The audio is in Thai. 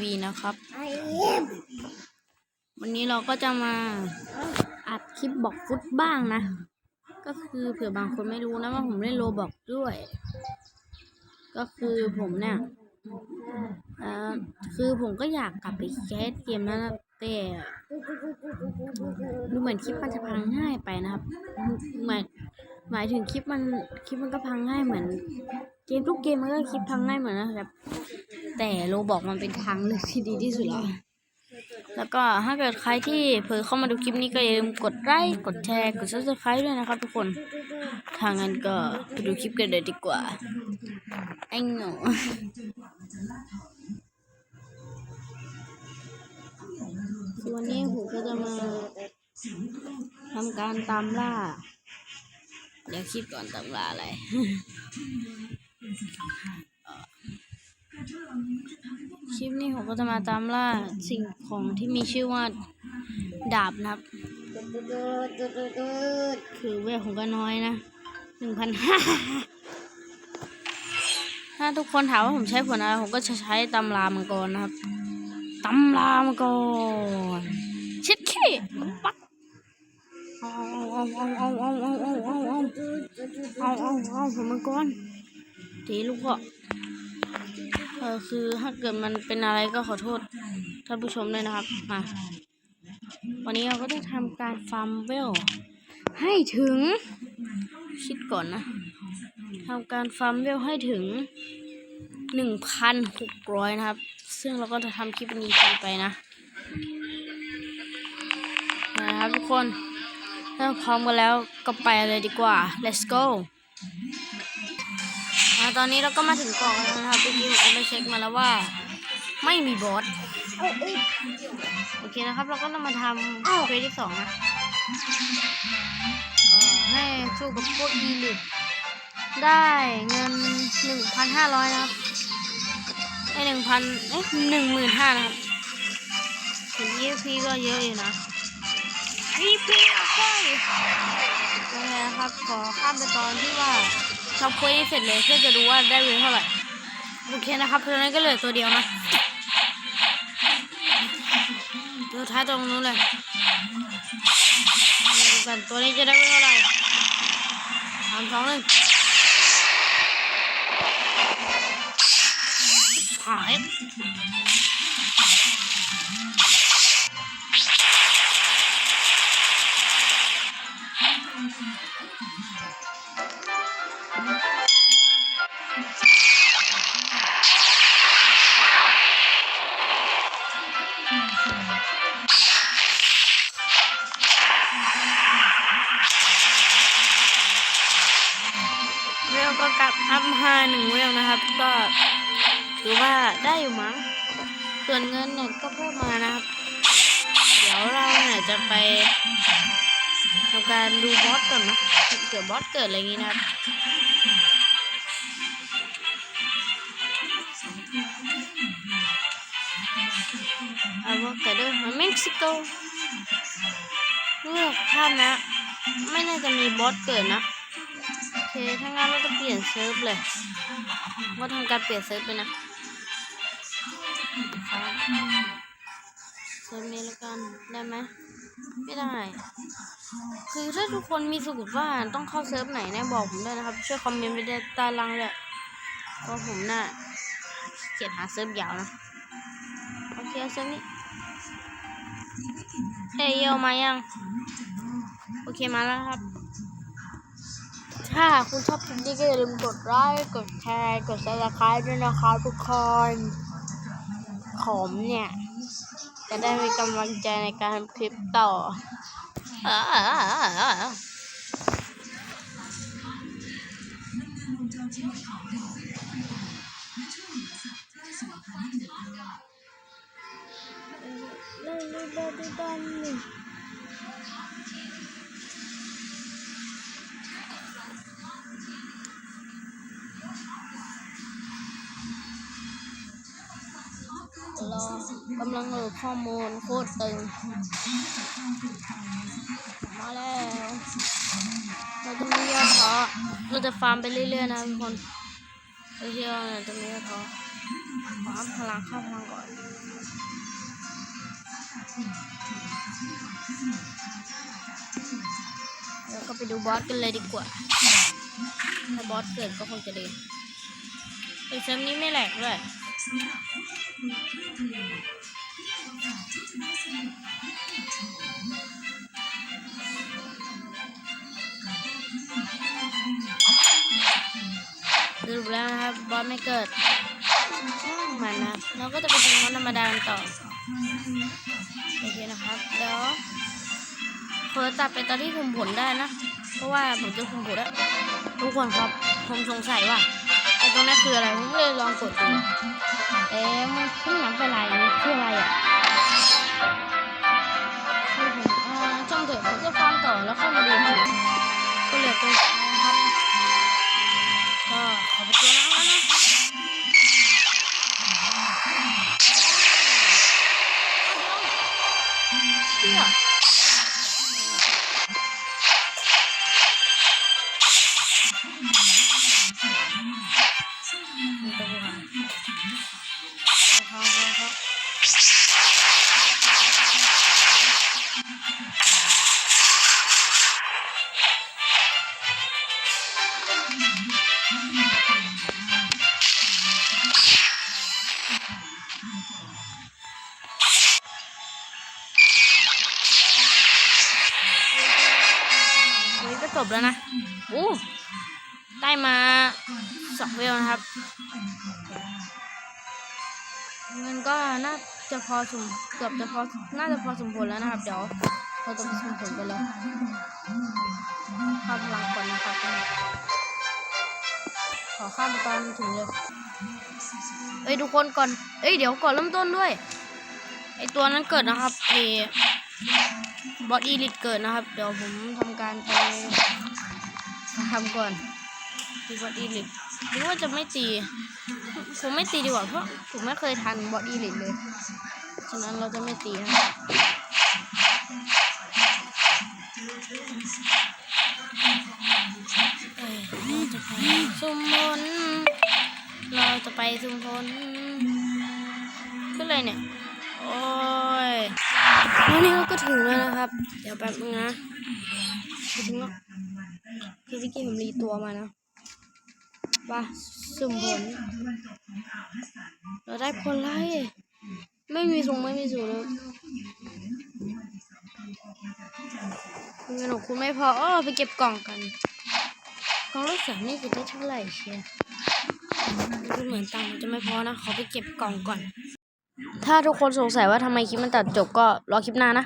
วีนะครับไอเอ็มวันนี้เราก็จะมาอัดคลิปบอกฟุตบ้างนะ ก็คือเผื่อบางคนไม่รู้นะว่าผมเล่นโรบอกด้วย ก็คือผมเนี่ยเอ่อคือผมก็อยากกลับไปแคสเกมนั้นนะแต่ดูเหมือนคลิปมันจะพังง่ายไปนะครับหมายหมายถึงคลิปมันคลิปมันก็พังง่ายเหมือนเก มทุกเกมมันก็คลิปพังง่ายเหมือนนะครับ แต่โรบอกมันเป็นทางเลือกที่ดีที่สุดแล้วแล้วก็ถ้าเกิดใครที่เผลอเข้ามาดูคลิปนี้ก็อย่าลืมกดไลค์กดแชร์กด subscribe ด้วยนะครับทุกคนทางนั้นก็ไปดูคลิปกันเลยดีกว่าไอ้หนูวันนี้ผมก็จะมาทำการตามล่า เดี๋ยวคิดก่อนตามล่าอะไร คลิปนี้ผมก็จะมาตามล่าสิ่งของที่มีชื่อว่าดาบนะครับ คือเวลผมก็น้อยนะหนึ่งพันห้าถ้าทุกคนถามว่าผมใช้ผลอะไรผมก็จะใช้ตำรามังกรนะครับตำรามังกรช็ดขี้ปักเอาเอาเอาเอาเอาเอาเอาเอาเอาเอาเอาเอาเอาผมมังกร ทีลูกก็เออคือถ้าเกิดมันเป็นอะไรก็ขอโทษท่านผู้ชมด้วยนะครับมาวันนี้เราก็จะทำการฟาร์มเวลให้ถึง คิดก่อนนะทำการฟาร์มเวลให้ถึงหนึ่งพันหกร้อยนะครับ ซึ่งเราก็จะทำคลิปนี้ไปนะนะครับทุกคนถ้าพร้อมกันแล้วก็ไปเลยดีกว่า let's go อ่าตอนนี้เราก็มาถึงกล่องแล้วนะครับเมื่อกี้ผมก็ไปเช็คมาแล้วว่า ไม่มีบอสเอ้ยเอ้ยโอเคนะครับ เราก็ต้องมาทำเควสที่สองนะเอ่อให้สู้กับพวกอีลิทได้เงินหนึ่งพันห้าร้อยนะครับไอหนึ่งพันเอ๊ะหนึ่งหมื่นห้านะครับถึงยี่พีก็เยอะอยู่นะยี่พีใช่โอเคนะครับขอข้ามไปตอนที่ว่า ทำเควสเสร็จเลยเพื่อจะดูว่าได้เงินเท่าไหร่โอเคนะครับตอนนี้นก็เหลือตัวเดียวนะตัวท้ายตรงนู้นเลยดูกันตัวนี้จะได้เท่าไหร่สามสองหนึ่งหาย เวลก็กลับอัพมาหนึ่งเวลนะครับ ก็ถือว่าได้อยู่มั้ง ส่วนเงินเนี่ยก็เพิ่มมานะครับ เดี๋ยวเราเนี่ยจะไปทำการดูบอสก่อนนะเกิดบอสเกิดอะไรงี้นะครับ อะโวคาโดของเม็กซิโกเลือกภาพนะ ไม่น่าจะมีบอสเกิดนะโอเคถ้างั้นเราจะเปลี่ยนเซิร์ฟเลยว่าทำการเปลี่ยนเซิร์ฟไปนะเซิร์ฟนี้แล้วกันได้ไหมไม่ได้ คือถ้าทุกคนมีสูตรว่าต้องเข้าเซิร์ฟไหนนี่ยบอกผมด้วยนะครับ ช่วยคอมเมนต์ไว้ได้ใต้ล่างเลยเพราะผมน่ะเขียนหาเซิร์ฟยาวนะโอเคเอาเซิร์ฟนี้ เฮ้ยมายัง โอเคมาแล้วครับ ถ้าคุณชอบคลิปนี้ก็อย่าลืมกดไลค์กดแชร์กดซับสไครต์ด้วยนะครับทุกคนผมเนี่ย จะได้มีกำลังใจในการคลิปต่ออ่าเรากำลังโหลดข้อมูลโคตรตึงมาแล้วเราจะไม่ย่อท้อเราจะฟาร์มไปเรื่อยๆนะทุกคนเรื่อยเราจะไม่ย่อท้อขออัพพลังเข้าพลังก่อน แล้วก็ไปดูบอสกันเลยดีกว่า ถ้าบอสเกิดก็คงจะดีแต่เซิร์นี้ไม่แหลกด้วยดูแล้วนะครับบอสไม่เกิดมานะเราก็จะไปยิงมอสธรรมดากันต่อ นะครับเดี๋ยวเพิ่ตัดไปตอนที่คุมผลได้นะ เพราะว่าผมจะคุมผลแล้วทุกคนครับผมสงสัยว่าไอ้ตรงนั้นคืออะไรผมเลยลองกดดูเอ๊ะมันขึ้นน้ำไปลายมันคืออะไรอะคือผมเอ่อจ้องเถอะผมจะฟังต่อแล้วเข้ามาดูก็เหลือตรับก็ เชี่ จบแล้วนะโอ้ได้มาสองเวลนะครับ เงินก็น่าจะพอสมเกือบจะพอ น่าจะพอสมผลแล้วนะครับ เดี๋ยวเราจะไปสมผลกันเลยข้ามพลังก่อนนะครับ ขอข้ามตอนถึงเลยเอ้ยทุกคนก่อน เอ้ยเดี๋ยวก่อนเริ่มต้นด้วย ไอตัวนั้นเกิดนะครับเอ บอดีลิดเกิดนะครับ เดี๋ยวผมทำการไปทำก่อนทีบอดีลิดหรือว่าจะไม่ตีผมไม่ตีดีกว่าเพราะผมไม่เคยทันบอดีลิดเลยฉะนั้นเราจะไม่ตีนะเราจะไปซุ่มพลเราจะไปซุ่มพลขึ้นเลยเนี่ย โอ้ วันนี้เราก็ถึงแล้วนะครับ เดี๋ยวแป๊บนึงนะไปถึงแล้วคือเมื่กี้ผมรีตัวมานะว่าสุ่มผลเราได้ผลไล่ไม่มีสูงไม่มีสูงเลยเงินของคุณไม่พออ้อไปเก็บกล่องกัน กล่องลูกเสือนี่จะได้เท่าไหร่เชียร์ดูเหมือนตังค์จะไม่พอนะ ขอไปเก็บกล่องก่อน ถ้าทุกคนสงสัยว่าทำไมคลิปมันตัดจบก็รอคลิปหน้านะ